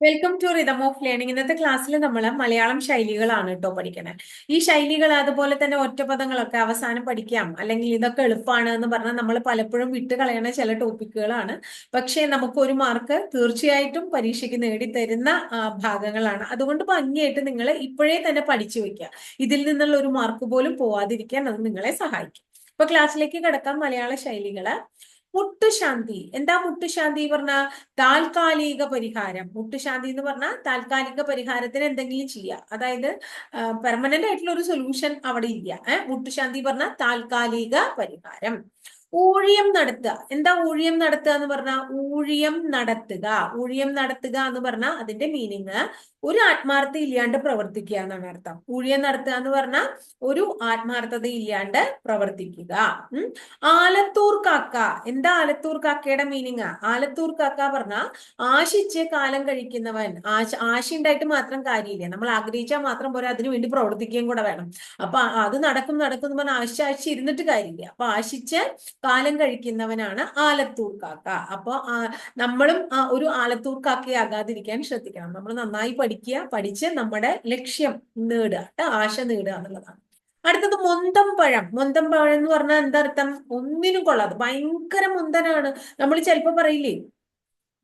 Welcome to rhythm of learning ഇന്നത്തെ ക്ലാസ്സിൽ നമ്മൾ മലയാളം ശൈലികളാണ് കേട്ടോ പഠിക്കുന്നത് ഈ ശൈലികൾ അതുപോലെ തന്നെ ഒറ്റപദങ്ങളൊക്കെ അവസാനം പഠിക്കാം. അല്ലെങ്കിൽ ഇതൊക്കെ എളുപ്പമാണ് എന്ന് പറഞ്ഞാൽ നമ്മൾ പലപ്പോഴും വിട്ട് കളയുന്ന ചില ടോപ്പിക്കുകളാണ്. പക്ഷേ നമുക്ക് ഒരു മാർക്ക് തീർച്ചയായിട്ടും പരീക്ഷയ്ക്ക് നേടിത്തരുന്ന ഭാഗങ്ങളാണ്. അതുകൊണ്ട് ഭംഗിയായിട്ട് നിങ്ങൾ ഇപ്പോഴേ തന്നെ പഠിച്ചു വെക്കുക. ഇതിൽ നിന്നുള്ള ഒരു മാർക്ക് പോലും പോവാതിരിക്കാൻ അത് നിങ്ങളെ സഹായിക്കും. ഇപ്പൊ ക്ലാസ്സിലേക്ക് കിടക്കാം. മലയാള ശൈലികൾ. മുട്ടുശാന്തി. എന്താ മുട്ടുശാന്തി പറഞ്ഞ? താൽക്കാലിക പരിഹാരം. മുട്ടുശാന്തി എന്ന് പറഞ്ഞാൽ താൽക്കാലിക പരിഹാരത്തിന് എന്തെങ്കിലും ചെയ്യുക അതായത് പെർമനന്റ് ആയിട്ടുള്ള ഒരു സൊല്യൂഷൻ അവിടെ ഇല്ല. ഏഹ് മുട്ടുശാന്തി പറഞ്ഞാൽ താൽക്കാലിക പരിഹാരം. ഊഴിയം നടത്തുക. എന്താ ഊഴിയം നടത്തുക എന്ന് പറഞ്ഞാൽ ഊഴിയം നടത്തുക. ഊഴിയം നടത്തുക എന്ന് പറഞ്ഞാൽ അതിന്റെ മീനിങ് ഒരു ആത്മാർത്ഥത ഇല്ലാണ്ട് പ്രവർത്തിക്കുക എന്നാണ് അർത്ഥം. ഊഴിയം നടത്തുക എന്ന് പറഞ്ഞാൽ ഒരു ആത്മാർത്ഥത ഇല്ലാണ്ട് പ്രവർത്തിക്കുക. ആലത്തൂർ കാക്ക എന്താ ആലത്തൂർ കാക്കയുടെ മീനിങ് ആലത്തൂർ കാക്ക പറഞ്ഞാൽ ആശിച്ച് കാലം കഴിക്കുന്നവൻ. ആശ ഉണ്ടായിട്ട് മാത്രം കാര്യമില്ല. നമ്മൾ ആഗ്രഹിച്ചാൽ മാത്രം പോരാ അതിനു വേണ്ടി പ്രവർത്തിക്കുകയും കൂടെ വേണം. അപ്പൊ അത് നടക്കും നടക്കും എന്ന് പറഞ്ഞാൽ ആശ ആശ ഇരുന്നിട്ട് കാര്യമില്ല. അപ്പൊ ആശിച്ച് കാലം കഴിക്കുന്നവനാണ് ആലത്തൂർ കാക്ക അപ്പൊ നമ്മളും ഒരു ആലത്തൂർ കാക്കയാകാതിരിക്കാൻ ശ്രദ്ധിക്കണം. നമ്മൾ നന്നായി പഠിക്കുക പഠിച്ച് നമ്മുടെ ലക്ഷ്യം നേടുക കേട്ടോ ആശ നേടുക എന്നുള്ളതാണ്. അടുത്തത് മൊന്തം പഴം. മൊന്തം പഴം എന്ന് പറഞ്ഞാൽ എന്താർത്ഥം ഒന്നിനും കൊള്ളാതെ ഭയങ്കര മുന്തനാണ്. നമ്മൾ ചിലപ്പോ പറയില്ലേ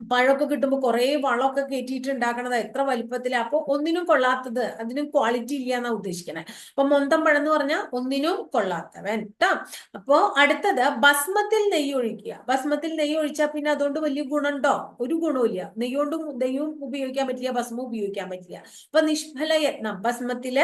പഴമൊക്കെ കിട്ടുമ്പോൾ കുറേ വളമൊക്കെ കയറ്റിയിട്ട് ഉണ്ടാക്കണത് എത്ര വലിപ്പത്തിലാ. അപ്പൊ ഒന്നിനും കൊള്ളാത്തത് അതിനും ക്വാളിറ്റി ഇല്ല എന്നാ ഉദ്ദേശിക്കണേ. അപ്പൊ മൊന്തം പഴം എന്ന് പറഞ്ഞാൽ ഒന്നിനും കൊള്ളാത്തവൻ കേട്ടോ അപ്പോ അടുത്തത് ഭസ്മത്തിൽ നെയ്യ് ഒഴിക്കുക. ഭസ്മത്തിൽ നെയ്യ് ഒഴിച്ചാൽ പിന്നെ അതുകൊണ്ട് വലിയ ഗുണമുണ്ടോ? ഒരു ഗുണവുമില്ല. നെയ്യോണ്ടും നെയ്യും ഉപയോഗിക്കാൻ പറ്റില്ല ഭസ്മം ഉപയോഗിക്കാൻ പറ്റില്ല. അപ്പൊ നിഷ്ഫല യത്നം. ഭസ്മത്തിൽ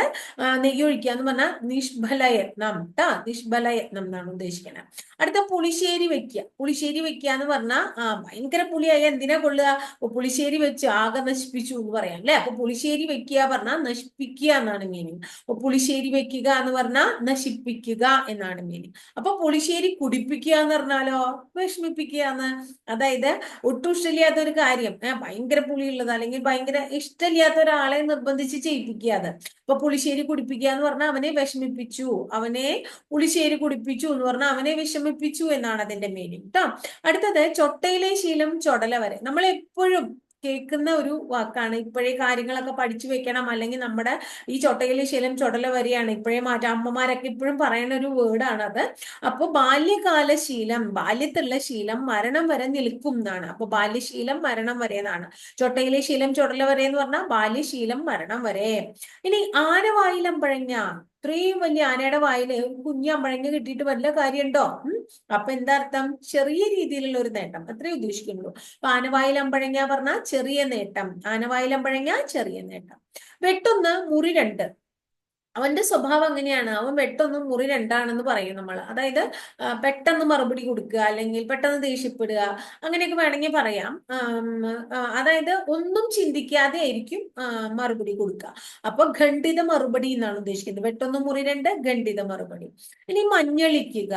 നെയ്യ് ഒഴിക്കുക എന്ന് പറഞ്ഞാൽ നിഷ്ഫല യത്നം ട്ടാ. നിഷ്ഫല യത്നം എന്നാണ് ഉദ്ദേശിക്കുന്നത് അടുത്ത പുളിശ്ശേരി വെക്കുക. പുളിശ്ശേരി വെക്കുക എന്ന് പറഞ്ഞാൽ ഭയങ്കര പുളിയായ എന്തിനാ കൊള്ളുക. പുളിശ്ശേരി വെച്ച് ആകെ നശിപ്പിച്ചു എന്ന് പറയാം അല്ലെ? അപ്പൊ പുളിശ്ശേരി വെക്കുക പറഞ്ഞാൽ നശിപ്പിക്കുക എന്നാണ് മീനിങ് അപ്പൊ പുളിശ്ശേരി വെക്കുക എന്ന് പറഞ്ഞാൽ നശിപ്പിക്കുക എന്നാണ് മീനിങ് അപ്പൊ പുളിശ്ശേരി കുടിപ്പിക്കുക എന്ന് പറഞ്ഞാലോ? വിഷമിപ്പിക്കുക എന്ന്. അതായത് ഒട്ടും ഇഷ്ടമില്ലാത്ത ഒരു കാര്യം. ഭയങ്കര പുളിയുള്ളത് അല്ലെങ്കിൽ ഭയങ്കര ഇഷ്ടമില്ലാത്ത ഒരാളെ നിർബന്ധിച്ച് ചെയ്യിപ്പിക്കുക അത്. അപ്പൊ പുളിശ്ശേരി കുടിപ്പിക്കുക എന്ന് പറഞ്ഞാൽ അവനെ വിഷമിപ്പിച്ചു. അവനെ പുളിശ്ശേരി കുടിപ്പിച്ചു എന്ന് പറഞ്ഞാൽ അവനെ വിഷമിപ്പിച്ചു എന്നാണ് അതിന്റെ മീനിങ് കേട്ടോ അടുത്തത് ചൊട്ടയിലെ ശീലം ചൊടല വരെ നമ്മൾ എപ്പോഴും കേൾക്കുന്ന ഒരു വാക്കാണ്. ഇപ്പോഴേ കാര്യങ്ങളൊക്കെ പഠിച്ചു വെക്കണം. അല്ലെങ്കിൽ നമ്മുടെ ഈ ചൊട്ടയിലെ ശീലം ചൊടല വരെയാണ് ഇപ്പോഴേ മാറ്റം അമ്മമാരൊക്കെ ഇപ്പോഴും പറയുന്ന ഒരു വേർഡാണ് അത് അപ്പൊ ബാല്യകാല ശീലം ബാല്യത്തിലുള്ള ശീലം മരണം വരെ നിൽക്കും എന്നാണ്. അപ്പോൾ ബാല്യശീലം മരണം വരെ എന്നാണ്. ചൊട്ടയിലെ ശീലം ചൊടല വരെ എന്ന് പറഞ്ഞാൽ ബാല്യശീലം മരണം വരെ. ഇനി ആനവായിലമ്പഴങ്ങ ഇത്രയും വലിയ ആനയുടെ വായിൽ കുഞ്ഞു മഴങ്ങ കിട്ടിയിട്ട് വല്ല കാര്യമുണ്ടോ? അപ്പൊ എന്താ അർത്ഥം? ചെറിയ രീതിയിലുള്ള ഒരു നേട്ടം. അത്രേ ഉദ്ദേശിക്കുന്നുള്ളൂ. അപ്പൊ ആനവായിലമ്പഴങ്ങ പറഞ്ഞാൽ ചെറിയ നേട്ടം. ആനവായിൽ ആനവായിലമ്പഴങ്ങ ചെറിയ നേട്ടം. വെട്ടൊന്ന് മുറി രണ്ട്. അവന്റെ സ്വഭാവം അങ്ങനെയാണ്. അവൻ പെട്ടെന്ന് മുറി രണ്ടാണെന്ന് പറയും നമ്മൾ അതായത് പെട്ടെന്ന് മറുപടി കൊടുക്കുക അല്ലെങ്കിൽ പെട്ടെന്ന് ദേഷ്യപ്പെടുക അങ്ങനെയൊക്കെ വേണമെങ്കിൽ പറയാം. അതായത് ഒന്നും ചിന്തിക്കാതെ ആയിരിക്കും മറുപടി കൊടുക്കുക. അപ്പൊ ഖണ്ഡിത മറുപടി എന്നാണ് ഉദ്ദേശിക്കുന്നത്. പെട്ടെന്ന് മുറി രണ്ട് ഖണ്ഡിത മറുപടി. ഇനി മഞ്ഞളിക്കുക.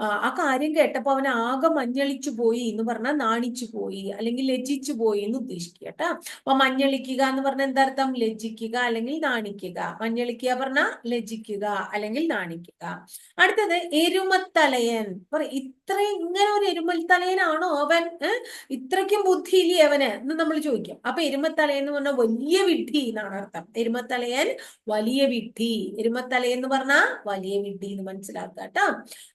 ആ കാര്യം കേട്ടപ്പോ അവൻ ആകെ മഞ്ഞളിച്ചു പോയി എന്ന് പറഞ്ഞാൽ നാണിച്ചു പോയി അല്ലെങ്കിൽ ലജ്ജിച്ചു പോയി എന്ന് ഉദ്ദേശിക്കുക കേട്ടോ. അപ്പൊ മഞ്ഞളിക്കുക എന്ന് പറഞ്ഞാൽ എന്താർത്ഥം ലജ്ജിക്കുക അല്ലെങ്കിൽ നാണിക്കുക. മഞ്ഞളിക്കുക പറഞ്ഞാൽ ലജ്ജിക്കുക അല്ലെങ്കിൽ നാണിക്കുക. അടുത്തത് എരുമത്തലയൻ. ഇത്ര ഇങ്ങനെ ഒരു എരുമത്തലയനാണോ അവൻ? ഇത്രയ്ക്കും ബുദ്ധിയില്ലേ അവന്? എന്ന് നമ്മൾ ചോദിക്കും. അപ്പൊ എരുമത്തലയൻ എന്ന് പറഞ്ഞാൽ വലിയ വിഡ്ഢി എന്നാണ് അർത്ഥം. എരുമത്തലയൻ വലിയ വിഡ്ഢി. എരുമത്തലയൻ എന്ന് പറഞ്ഞാൽ വലിയ വിഡ്ഢി എന്ന് മനസ്സിലാക്കുക കേട്ടോ.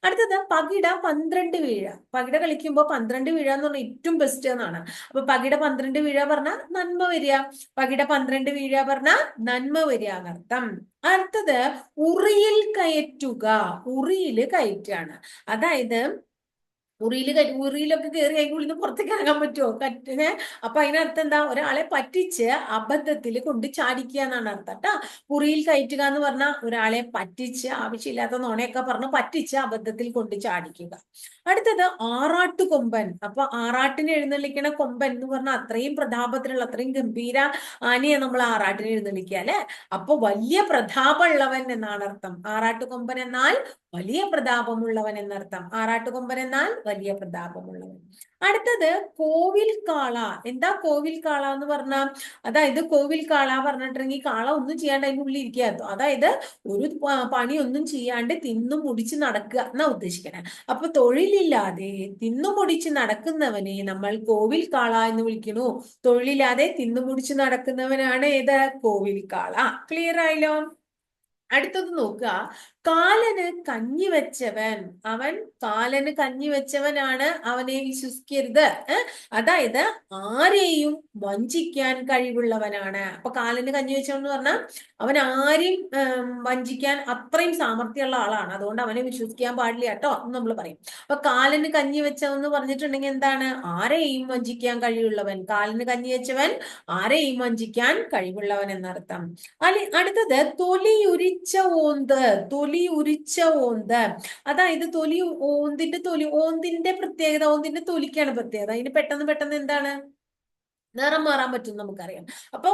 അടുത്തത് പകിട പന്ത്രണ്ട് വീഴ. പകിട കളിക്കുമ്പോൾ പന്ത്രണ്ട് വീഴ എന്ന് പറഞ്ഞാൽ ഏറ്റവും ബെസ്റ്റ് എന്നാണ്. അപ്പൊ പകിട പന്ത്രണ്ട് വീഴ പറഞ്ഞാൽ നന്മ വരിക. പകിട പന്ത്രണ്ട് വീഴ പറഞ്ഞാൽ നന്മ വരിക എന്നർത്ഥം. അടുത്തത് ഉറിയിൽ കയറ്റുക. ഉറിയിൽ കയറ്റാണ് അതായത് ഉറിയിൽ മുറിയിലൊക്കെ കയറി നിന്ന് പുറത്തേക്ക് ഇറങ്ങാൻ പറ്റുമോ കറ്റിന് അപ്പൊ അതിനർത്ഥം എന്താ? ഒരാളെ പറ്റിച്ച് അബദ്ധത്തിൽ കൊണ്ട് ചാടിക്കുക എന്നാണ് അർത്ഥം കേട്ടോ. മുറിയിൽ കയറ്റുക എന്ന് പറഞ്ഞാൽ ഒരാളെ പറ്റിച്ച് ആവശ്യമില്ലാത്ത നുണയൊക്കെ പറഞ്ഞ് പറ്റിച്ച് അബദ്ധത്തിൽ കൊണ്ട് ചാടിക്കുക. അടുത്തത് ആറാട്ടു കൊമ്പൻ അപ്പൊ ആറാട്ടിന് എഴുന്നള്ളിക്കണ കൊമ്പൻ എന്ന് പറഞ്ഞാൽ അത്രയും പ്രതാപത്തിലുള്ള അത്രയും ഗംഭീര ആനയെ നമ്മൾ ആറാട്ടിന് എഴുന്നള്ളിക്കുക അല്ലെ? അപ്പൊ വലിയ പ്രതാപമുള്ളവൻ എന്നാണ് അർത്ഥം. ആറാട്ടു കൊമ്പൻ എന്നാൽ വലിയ പ്രതാപമുള്ളവൻ എന്നർത്ഥം. ആറാട്ടുകൊമ്പൻ എന്നാൽ വലിയ പ്രതാപമുള്ളവൻ. അടുത്തത് കോവിൽ കാള എന്താ കോവിൽ കാള എന്ന് പറഞ്ഞാൽ അതായത് കോവിൽ കാള പറഞ്ഞിട്ടുണ്ടെങ്കിൽ കാള ഒന്നും ചെയ്യാണ്ട് അതിന്റെ ഉള്ളിൽ ഇരിക്കുക. അതായത് ഒരു പണി ഒന്നും ചെയ്യാണ്ട് തിന്നും മുടിച്ച് നടക്കുക എന്നാ ഉദ്ദേശിക്കണേ. അപ്പൊ തൊഴിലില്ലാതെ തിന്നും മുടിച്ച് നടക്കുന്നവനെ നമ്മൾ കോവിൽ കാള എന്ന് വിളിക്കണു തൊഴിലില്ലാതെ തിന്നും മുടിച്ച് നടക്കുന്നവനാണ് ഏത്? കോവിൽ കാള ക്ലിയർ ആയല്ലോ? അടുത്തത് നോക്കുക. കാലന് കഞ്ഞി വെച്ചവൻ അവൻ കാലന് കഞ്ഞി വെച്ചവനാണ് അവനെ വിശ്വസിക്കരുത്? അതായത് ആരെയും വഞ്ചിക്കാൻ കഴിവുള്ളവനാണ്. അപ്പൊ കാലന് കഞ്ഞി വെച്ചവൻ എന്ന് പറഞ്ഞാൽ അവൻ ആരെയും വഞ്ചിക്കാൻ അത്രയും സാമർഥ്യമുള്ള ആളാണ്. അതുകൊണ്ട് അവനെ വിശ്വസിക്കാൻ പാടില്ല കേട്ടോ എന്ന് നമ്മൾ പറയും. അപ്പൊ കാലന് കഞ്ഞി വെച്ചവൻ എന്ന് പറഞ്ഞിട്ടുണ്ടെങ്കിൽ എന്താണ്? ആരെയും വഞ്ചിക്കാൻ കഴിവുള്ളവൻ. കാലന് കഞ്ഞി വെച്ചവൻ ആരെയും വഞ്ചിക്കാൻ കഴിവുള്ളവൻ എന്നർത്ഥം. അല്ലെ അടുത്തത് തൊലിയുരിച്ച ഓന്ത് തൊലി ഉരിച്ച ഓന്ത്. അതായത് തൊലി ഓന്തിന്റെ തൊലി ഓന്തിന്റെ പ്രത്യേകത ഓന്തിന്റെ തൊലിക്കാണ് പ്രത്യേകത. അതിന് പെട്ടെന്ന് പെട്ടെന്ന് എന്താണ്? നിറം മാറാൻ പറ്റും നമുക്കറിയാം. അപ്പൊ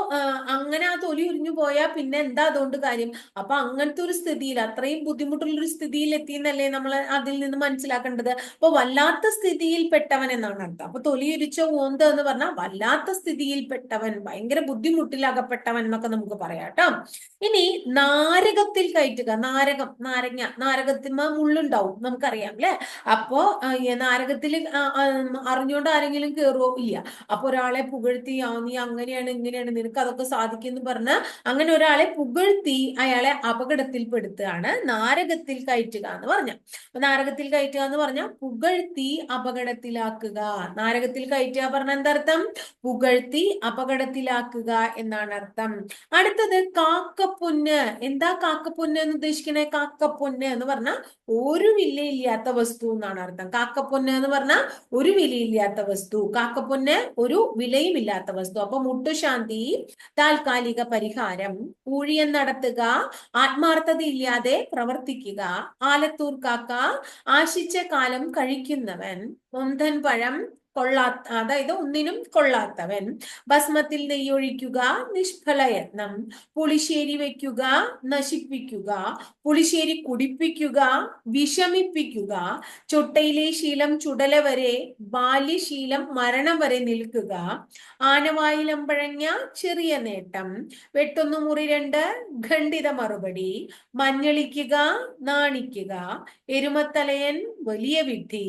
അങ്ങനെ ആ തൊലി ഉരിഞ്ഞു പോയാൽ പിന്നെ എന്താ അതുകൊണ്ട് കാര്യം? അപ്പൊ അങ്ങനത്തെ ഒരു സ്ഥിതിയിൽ അത്രയും ബുദ്ധിമുട്ടുള്ള ഒരു സ്ഥിതിയിൽ എത്തിയെന്നല്ലേ നമ്മൾ അതിൽ നിന്ന് മനസ്സിലാക്കേണ്ടത്. അപ്പൊ വല്ലാത്ത സ്ഥിതിയിൽ പെട്ടവൻ എന്നാണ് അർത്ഥം. അപ്പൊ തൊലി ഉരിച്ച ഓന്ത് എന്ന് പറഞ്ഞാൽ വല്ലാത്ത സ്ഥിതിയിൽ പെട്ടവൻ ഭയങ്കര ബുദ്ധിമുട്ടിൽ അകപ്പെട്ടവൻ എന്നൊക്കെ നമുക്ക് പറയാം കേട്ടോ. ഇനി നാരകത്തിൽ കയറ്റുക. നാരകം നാരങ്ങ നാരകത്തിന്മ മുള്ളുണ്ടാവും നമുക്കറിയാം അല്ലെ? അപ്പോ നാരകത്തിൽ അറിഞ്ഞുകൊണ്ട് ആരെങ്കിലും കയറുവോ ഇല്ല. അപ്പൊ ഒരാളെ പുകഴ്ത്തി ആ നീ അങ്ങനെയാണ് ഇങ്ങനെയാണ് നിനക്ക് അതൊക്കെ സാധിക്കും പറഞ്ഞ് അങ്ങനെ ഒരാളെ പുകഴ്ത്തി അയാളെ അപകടത്തിൽപ്പെടുത്തുകയാണ് നാരകത്തിൽ കയറ്റുക എന്ന് പറഞ്ഞ. അപ്പൊ നാരകത്തിൽ കയറ്റുക എന്ന് പറഞ്ഞ പുകഴ്ത്തി അപകടത്തിലാക്കുക. നാരകത്തിൽ കയറ്റുക പറഞ്ഞ എന്തർത്ഥം പുകഴ്ത്തി അപകടത്തിലാക്കുക എന്നാണ് അർത്ഥം. അടുത്തത് കാക്കപ്പൊന്ന്. എന്താ കാക്കപ്പൊന്ന് എന്ന് ഉദ്ദേശിക്കണേ? കാക്കപ്പൊന്ന് എന്ന് പറഞ്ഞാൽ ഒരു വിലയില്ലാത്ത വസ്തു എന്നാണ് അർത്ഥം. കാക്കപ്പൊന്ന് എന്ന് പറഞ്ഞാൽ ഒരു വിലയില്ലാത്ത വസ്തു. കാക്കപ്പൊന്ന് ഒരു വിലയും ഇല്ലാത്ത വസ്തു. അപ്പൊ മുട്ടുശാന്തി താൽക്കാലിക പരിഹാരം. ഊഴിയം നടത്തുക ആത്മാർത്ഥതയില്ലാതെ പ്രവർത്തിക്കുക ആലത്തൂർ കാക്ക ആശിച്ച കാലം കഴിക്കുന്നവൻ. മുന്തൻ പഴം കൊള്ളാത്ത അതായത് ഒന്നിനും കൊള്ളാത്തവൻ. ഭസ്മത്തിൽ നെയ്യൊഴിക്കുക നിഷ്ഫലയത്നം. പുളിശ്ശേരി വയ്ക്കുക നശിപ്പിക്കുക. പുളിശ്ശേരി കുടിപ്പിക്കുക വിഷമിപ്പിക്കുക. ചൊട്ടയിലെ ശീലം ചുടല വരെ ബാല്യശീലം മരണം വരെ നിൽക്കുക ആനവായിലമ്പഴങ്ങ ചെറിയ നേട്ടം. വെട്ടൊന്നു മുറി രണ്ട് ഖണ്ഡിത മറുപടി. മഞ്ഞളിക്കുക നാണിക്കുക. എരുമത്തലയൻ വലിയ വിധി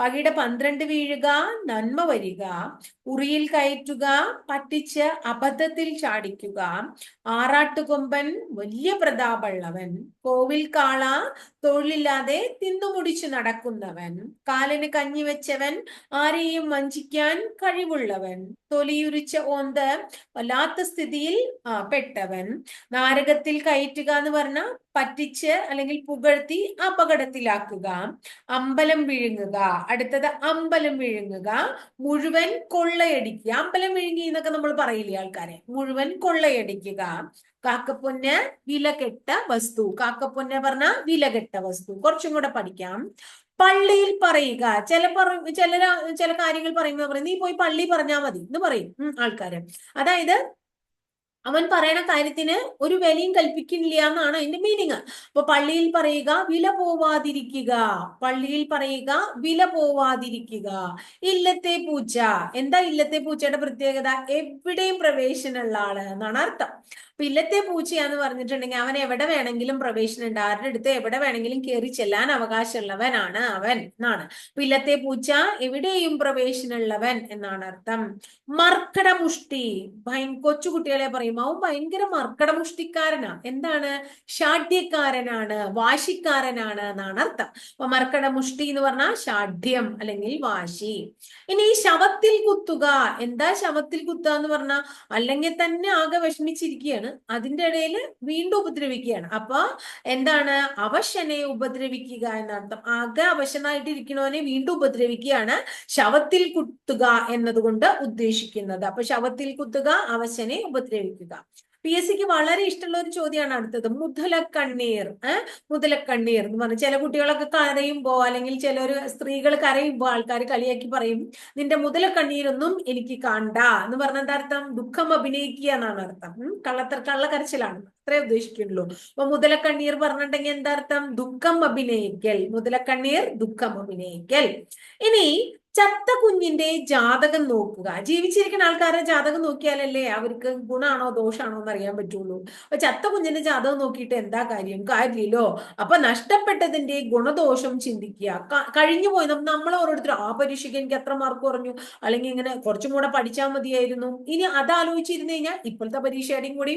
പകിട പന്ത്രണ്ട് വീഴുക നന്മ വരിക. ഉറിയിൽ കയറ്റുക പറ്റിച്ച് അബദ്ധത്തിൽ ചാടിക്കുക. ആറാട്ടുകൊമ്പൻ വലിയ പ്രതാപമുള്ളവൻ കോവിൽ കാള തൊഴിലില്ലാതെ തിന്നുമുടിച്ചു നടക്കുന്നവൻ. കാലിന് കഞ്ഞി വെച്ചവൻ ആരെയും വഞ്ചിക്കാൻ കഴിവുള്ളവൻ. തൊലിയുരിച്ച ഓന്ത് വല്ലാത്ത സ്ഥിതിയിൽ പെട്ടവൻ. നാരകത്തിൽ കയറ്റുക എന്ന് പറഞ്ഞ പറ്റിച്ച് അല്ലെങ്കിൽ പുകഴ്ത്തി അപകടത്തിലാക്കുക. അമ്പലം വിഴുങ്ങുക. അടുത്തത് അമ്പലം വിഴുങ്ങുക. മുഴുവൻ കൊള്ളയടിക്കുക. അമ്പലം വിഴുങ്ങി എന്നൊക്കെ നമ്മൾ പറയില്ലേ ആൾക്കാരെ? മുഴുവൻ കൊള്ളയടിക്കുക. കാക്കപ്പൊന്ന് വിലകെട്ട വസ്തു. കാക്കപ്പൊന്ന് പറഞ്ഞ വിലകെട്ട വസ്തു. കുറച്ചും കൂടെ പഠിക്കാം. പള്ളിയിൽ പറയുക. ചില പറ ചില ചില കാര്യങ്ങൾ പറയുമ്പോൾ പറയും നീ പോയി പള്ളി പറഞ്ഞാൽ മതി എന്ന് പറയും ആൾക്കാര്. അതായത് അവൻ പറയണ കാര്യത്തിന് ഒരു വിലയും കൽപ്പിക്കുന്നില്ല എന്നാണ് അതിന്റെ മീനിങ് അപ്പൊ പള്ളിയിൽ പറയുക വില പോവാതിരിക്കുക. പള്ളിയിൽ പറയുക വില പോവാതിരിക്കുക. ഇല്ലത്തെ പൂച്ച എന്താ ഇല്ലത്തെ പൂച്ചയുടെ പ്രത്യേകത? എവിടെയും പ്രവേശനമുള്ള ആൾ എന്നാണ് അർത്ഥം. അപ്പൊ ഇല്ലത്തെ പൂച്ചയാന്ന് പറഞ്ഞിട്ടുണ്ടെങ്കിൽ അവൻ എവിടെ വേണമെങ്കിലും പ്രവേശനം ഉണ്ട് ആരുടെ അടുത്ത് എവിടെ വേണമെങ്കിലും കയറി ചെല്ലാൻ അവകാശമുള്ളവനാണ് അവൻ എന്നാണ്. പില്ലത്തെ പൂച്ച എവിടെയും പ്രവേശനമുള്ളവൻ എന്നാണ് അർത്ഥം. മർക്കടമുഷ്ടി. ഭയ കൊച്ചു കുട്ടികളെ പറയും അവൻ ഭയങ്കര മർക്കടമുഷ്ടിക്കാരനാ. എന്താണ്? ഷാഢ്യക്കാരനാണ് വാശിക്കാരനാണ് എന്നാണ് അർത്ഥം. അപ്പൊ മർക്കടമുഷ്ടി എന്ന് പറഞ്ഞാൽ ഷാഢ്യം അല്ലെങ്കിൽ വാശി. ഇനി ശവത്തിൽ കുത്തുക. എന്താ ശവത്തിൽ കുത്തുക എന്ന് പറഞ്ഞാൽ അല്ലെങ്കിൽ തന്നെ ആകെ വിഷമിച്ചിരിക്കുകയാണ്. അതിന്റെ ഇടയിൽ വീണ്ടും ഉപദ്രവിക്കുകയാണ്. അപ്പൊ എന്താണ്? അവശനെ ഉപദ്രവിക്കുക എന്നർത്ഥം. ആകെ അവശനായിട്ട് ഇരിക്കണവനെ വീണ്ടും ഉപദ്രവിക്കുകയാണ് ശവത്തിൽ കുത്തുക എന്നതുകൊണ്ട് ഉദ്ദേശിക്കുന്നത്. അപ്പൊ ശവത്തിൽ കുത്തുക അവശനെ ഉപദ്രവിക്കുക. പി എസ് സിക്ക് വളരെ ഇഷ്ടമുള്ള ഒരു ചോദ്യമാണ് അടുത്തത്. മുതലക്കണ്ണീർ ഏഹ് മുതലക്കണ്ണീർ എന്ന് പറഞ്ഞു. ചില കുട്ടികളൊക്കെ കരയുമ്പോ അല്ലെങ്കിൽ ചില ഒരു സ്ത്രീകൾ കരയുമ്പോ ആൾക്കാർ കളിയാക്കി പറയും നിന്റെ മുതലക്കണ്ണീരൊന്നും എനിക്ക് കണ്ട എന്ന് പറഞ്ഞ എന്താർത്ഥം ദുഃഖം അഭിനയിക്കുക എന്നാണ് അർത്ഥം. കള്ളത്തർ കള്ളക്കരച്ചിലാണ്. അത്രേ ഉദ്ദേശിക്കുന്നുള്ളൂ. അപ്പൊ മുതലക്കണ്ണീർ പറഞ്ഞിട്ടുണ്ടെങ്കിൽ എന്താ അർത്ഥം? ദുഃഖം അഭിനയിക്കൽ. മുതലക്കണ്ണീർ ദുഃഖം അഭിനയിക്കൽ. ഇനി ചത്ത കുഞ്ഞിന്റെ ജാതകം നോക്കുക. ജീവിച്ചിരിക്കുന്ന ആൾക്കാരെ ജാതകം നോക്കിയാലല്ലേ അവർക്ക് ഗുണാണോ ദോഷാണോ എന്ന് അറിയാൻ പറ്റുള്ളൂ. അപ്പൊ ചത്ത കുഞ്ഞിന്റെ ജാതകം നോക്കിയിട്ട് എന്താ കാര്യം? കാര്യമില്ലോ അപ്പൊ നഷ്ടപ്പെട്ടതിന്റെ ഗുണദോഷം ചിന്തിക്കുക. കഴിഞ്ഞു പോയി. നമ്മൾ ഓരോരുത്തർ ആ പരീക്ഷയ്ക്ക് എനിക്ക് എത്ര മാർക്ക് കുറഞ്ഞു? അല്ലെങ്കിൽ ഇങ്ങനെ കുറച്ചും കൂടെ പഠിച്ചാൽ മതിയായിരുന്നു. ഇനി അത് ആലോചിച്ചിരുന്നു കഴിഞ്ഞാൽ ഇപ്പോഴത്തെ പരീക്ഷയുടെയും കൂടി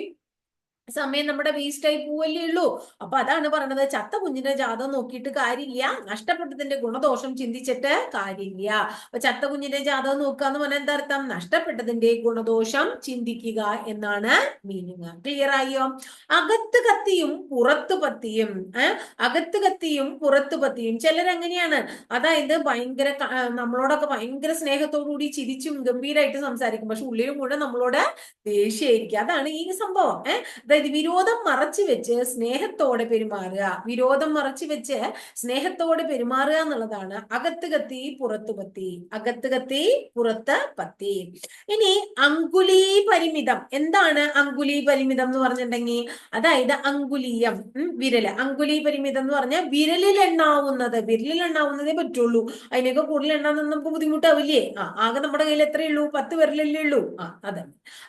സമയം നമ്മുടെ വേസ്റ്റ് ആയി പോവല്ലേ ഉള്ളൂ. അപ്പൊ അതാണ് പറയണത് ചത്ത കുഞ്ഞിന്റെ ജാതം നോക്കിയിട്ട് കാര്യമില്ല. നഷ്ടപ്പെട്ടതിന്റെ ഗുണദോഷം ചിന്തിച്ചിട്ട് കാര്യമില്ല. അപ്പൊ ചത്ത കുഞ്ഞിന്റെ ജാതം നോക്കുക എന്ന് പറഞ്ഞാൽ എന്താ അർത്ഥം? നഷ്ടപ്പെട്ടതിന്റെ ഗുണദോഷം ചിന്തിക്കുക എന്നാണ് മീനിങ് ക്ലിയർ ആയോ? അകത്ത് കത്തിയും പുറത്ത് പത്തിയും ഏഹ് അകത്ത് കത്തിയും പുറത്ത് പത്തിയും ചിലരങ്ങനെയാണ്? അതായത് ഭയങ്കര നമ്മളോടൊക്കെ ഭയങ്കര സ്നേഹത്തോടു കൂടി ചിരിച്ചും ഗംഭീരമായിട്ട് സംസാരിക്കും. പക്ഷെ ഉള്ളിലും കൂടെ നമ്മളോട് ദേഷ്യമായിരിക്കും അതാണ് ഈ സംഭവം ഏഹ് അതായത് വിരോധം മറച്ചു വെച്ച് സ്നേഹത്തോടെ പെരുമാറുക. വിരോധം മറച്ചു വെച്ച് സ്നേഹത്തോടെ പെരുമാറുക എന്നുള്ളതാണ് അകത്ത് കത്തി പുറത്ത് പത്തി. അകത്ത് കത്തി പുറത്ത് പത്തി. ഇനി അങ്കുലീ പരിമിതം എന്താണ് അങ്കുലി പരിമിതം എന്ന് പറഞ്ഞിട്ടുണ്ടെങ്കിൽ? അതായത് അങ്കുലീയം വിരൽ അങ്കുലീ പരിമിതം എന്ന് പറഞ്ഞാൽ വിരലിൽ എണ്ണാവുന്നത്. വിരലിൽ എണ്ണാവുന്നതേ പറ്റുള്ളൂ. അതിനൊക്കെ കൂടുതൽ എണ്ണാന്ന് നമുക്ക് ബുദ്ധിമുട്ടാവില്ലേ? ആ ആകെ നമ്മുടെ കയ്യിൽ എത്രയേ ഉള്ളൂ? പത്ത് വിരലല്ലേ ഉള്ളൂ. ആ അതെ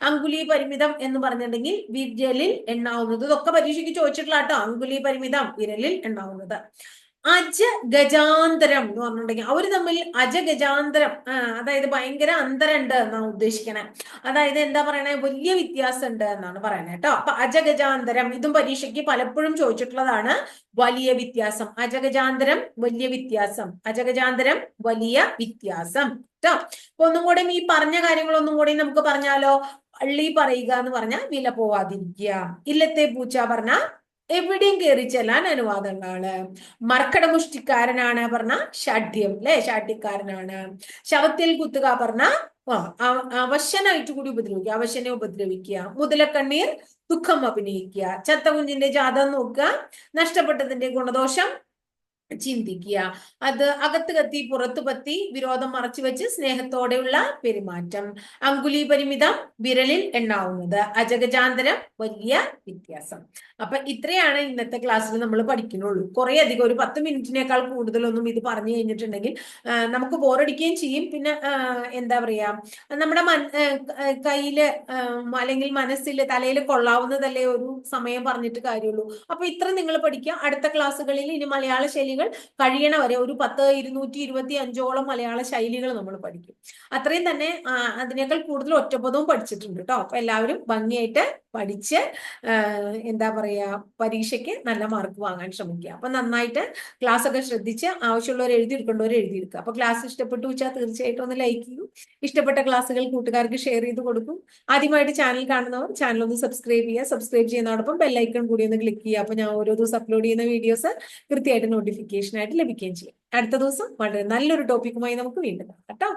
അങ്കുലി പരിമിതം എന്ന് പറഞ്ഞിട്ടുണ്ടെങ്കിൽ വിരലിൽ എണ്ണാവുന്നത്. ഇതൊക്കെ പരീക്ഷയ്ക്ക് ചോദിച്ചിട്ടുള്ള കേട്ടോ അങ്കുലി പരിമിതം വിരലിൽ എണ്ണാവുന്നത്. അജ ഗജാന്തരം എന്ന് പറഞ്ഞിട്ടുണ്ടെങ്കിൽ അവർ തമ്മിൽ അജ ഗജാന്തരം അതായത് ഭയങ്കര അന്തരം ഉണ്ട് എന്നാണ് ഉദ്ദേശിക്കണേ. അതായത് എന്താ പറയണേ? വലിയ വ്യത്യാസം ഉണ്ട് എന്നാണ് പറയണേ കേട്ടോ. അപ്പൊ അജഗജാന്തരം ഇതും പരീക്ഷയ്ക്ക് പലപ്പോഴും ചോദിച്ചിട്ടുള്ളതാണ് വലിയ വ്യത്യാസം. അജഗജാന്തരം വലിയ വ്യത്യാസം. അജഗജാന്തരം വലിയ വ്യത്യാസം കേട്ടോ. അപ്പൊ ഒന്നും കൂടെ ഈ പറഞ്ഞ കാര്യങ്ങൾ ഒന്നും കൂടി നമുക്ക് പറഞ്ഞാലോ? പള്ളി പറയുക എന്ന് പറഞ്ഞാൽ വില പോവാതിരിക്കുക. ഇല്ലത്തെ പൂച്ച പറഞ്ഞ എവിടെയും കയറി ചെല്ലാൻ അനുവാദങ്ങളാണ് മർക്കടമുഷ്ടിക്കാരനാണ് പറഞ്ഞ ഷാഠ്യം അല്ലെ ഷാഠ്യക്കാരനാണ് ശവത്തിൽ കുത്തുക പറഞ്ഞ അവശനായിട്ട് കൂടി ഉപദ്രവിക്കുക അവശനെ ഉപദ്രവിക്കുക. മുതലക്കണ്ണീർ ദുഃഖം അഭിനയിക്കുക. ചത്ത കുഞ്ഞിന്റെ ജാതകം നോക്കുക. നഷ്ടപ്പെട്ടതിന്റെ ഗുണദോഷം ചിന്തിക്കുക. അത് അകത്ത് കത്തി പുറത്തു പത്തി വിരോധം മറച്ചു വെച്ച് സ്നേഹത്തോടെയുള്ള പെരുമാറ്റം. അങ്കുലി പരിമിതം വിരലിൽ എണ്ണാവുന്നത്. അജഗജാന്തരം വലിയ വ്യത്യാസം. അപ്പൊ ഇത്രയാണ് ഇന്നത്തെ ക്ലാസ്സിൽ നമ്മൾ പഠിക്കുന്നുള്ളൂ. കുറെ അധികം ഒരു പത്ത് മിനിറ്റിനേക്കാൾ കൂടുതലൊന്നും ഇത് പറഞ്ഞു കഴിഞ്ഞിട്ടുണ്ടെങ്കിൽ നമുക്ക് ബോറടിക്കുകയും ചെയ്യും. പിന്നെ എന്താ പറയാ നമ്മുടെ മൻ കയ്യിൽ അല്ലെങ്കിൽ മനസ്സിൽ തലയിൽ കൊള്ളാവുന്നതല്ലേ ഒരു സമയം പറഞ്ഞിട്ട് കാര്യമുള്ളൂ. അപ്പൊ ഇത്ര നിങ്ങൾ പഠിക്കുക. അടുത്ത ക്ലാസ്സുകളിൽ ഇനി മലയാള ശൈലികൾ കഴിയണ വരെ ഒരു പത്ത് ഇരുന്നൂറ്റി ഇരുപത്തി അഞ്ചോളം മലയാള ശൈലികൾ നമ്മൾ പഠിക്കും. അത്രയും തന്നെ അതിനേക്കാൾ കൂടുതൽ ഒറ്റപ്പദവും പഠിച്ചിട്ടുണ്ട് കേട്ടോ അപ്പൊ എല്ലാവരും ഭംഗിയായിട്ട് പഠിച്ച് എന്താ പറയുക പരീക്ഷയ്ക്ക് നല്ല മാർക്ക് വാങ്ങാൻ ശ്രമിക്കുക. അപ്പൊ നന്നായിട്ട് ക്ലാസ് ഒക്കെ ശ്രദ്ധിച്ച് ആവശ്യമുള്ളവർ എഴുതിയെടുക്കേണ്ടവർ എഴുതിയെടുക്കുക അപ്പൊ ക്ലാസ് ഇഷ്ടപ്പെട്ടു വെച്ചാൽ തീർച്ചയായിട്ടും ഒന്ന് ലൈക്ക് ചെയ്യൂ. ഇഷ്ടപ്പെട്ട ക്ലാസ്സുകൾ കൂട്ടുകാർക്ക് ഷെയർ ചെയ്ത് കൊടുക്കും. ആദ്യമായിട്ട് ചാനൽ കാണുന്നവർ ചാനൽ ഒന്ന് സബ്സ്ക്രൈബ് ചെയ്യുക. സബ്സ്ക്രൈബ് ചെയ്യുന്നതോടൊപ്പം ബെല്ലൈക്കൺ കൂടി ഒന്ന് ക്ലിക്ക് ചെയ്യുക. അപ്പൊ ഞാൻ ഓരോ ദിവസം അപ്ലോഡ് ചെയ്യുന്ന വീഡിയോസ് കൃത്യമായിട്ട് നോട്ടിഫിക്കേഷൻ ആയിട്ട് ലഭിക്കുകയും ചെയ്യും. അടുത്ത ദിവസം വളരെ നല്ലൊരു ടോപ്പിക്കുമായി നമുക്ക് വീണ്ടും കേട്ടോ?